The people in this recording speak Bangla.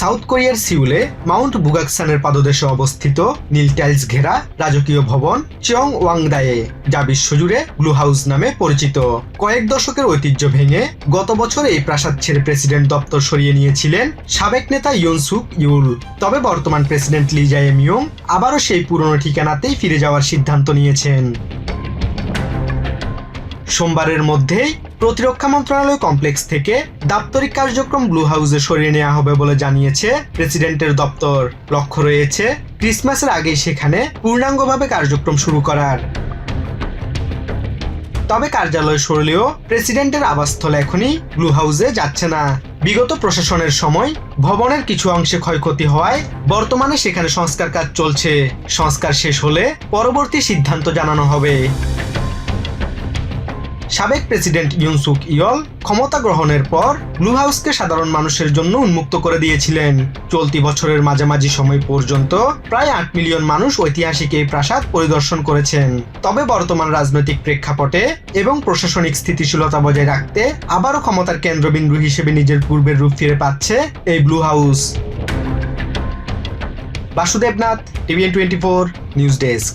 সাউথ কোরিয়ার সিউলে মাউন্ট বুগাকসানের পাদদেশে অবস্থিত নীল টাইলস ঘেরা রাজকীয় ভবন চিয়ং ওয়াংদায়ে, যা বিশ্বজুড়ে ব্লু হাউস নামে পরিচিত। কয়েক দশকের ঐতিহ্য ভেঙে গত বছর এই প্রাসাদ ছেড়ে প্রেসিডেন্ট দপ্তর সরিয়ে নিয়েছিলেন সাবেক নেতা ইউনসুক ইউল। তবে বর্তমান প্রেসিডেন্ট লি জায়ে মিয়ং আবারও সেই পুরনো ঠিকানাতেই ফিরে যাওয়ার সিদ্ধান্ত নিয়েছেন। সোমবারের মধ্যেই প্রতিরক্ষা মন্ত্রণালয় কমপ্লেক্স থেকে দাপ্তরিক কার্যক্রম ব্লু হাউসে সরিয়ে নেওয়া হবে বলে জানিয়েছে প্রেসিডেন্টের দপ্তর। লক্ষ্য রয়েছে, ক্রিসমাসের আগেই সেখানে পূর্ণাঙ্গভাবে কার্যক্রম শুরু করার। তবে কার্যালয় সরলেও প্রেসিডেন্টের আবাসস্থল এখনই ব্লু হাউসে যাচ্ছে না। বিগত প্রশাসনের সময় ভবনের কিছু অংশে ক্ষয়ক্ষতি হওয়ায় বর্তমানে সেখানে সংস্কার কাজ চলছে। সংস্কার শেষ হলে পরবর্তী সিদ্ধান্ত জানানো হবে। সাবেক প্রেসিডেন্ট ইউনসুক ইয়ল ক্ষমতা গ্রহণের পর ব্লু হাউসকে সাধারণ মানুষের জন্য উন্মুক্ত করে দিয়েছিলেন। চলতি বছরের মাঝামাঝি সময় পর্যন্ত প্রায় আট মিলিয়ন মানুষ ঐতিহাসিক এই প্রাসাদ পরিদর্শন করেছেন। তবে বর্তমান রাজনৈতিক প্রেক্ষাপটে এবং প্রশাসনিক স্থিতিশীলতা বজায় রাখতে আবারও ক্ষমতার কেন্দ্রবিন্দু হিসেবে নিজের পূর্বের রূপ ফিরে পাচ্ছে এই Blue House. Basudebnath, TVN twenty four, news desk.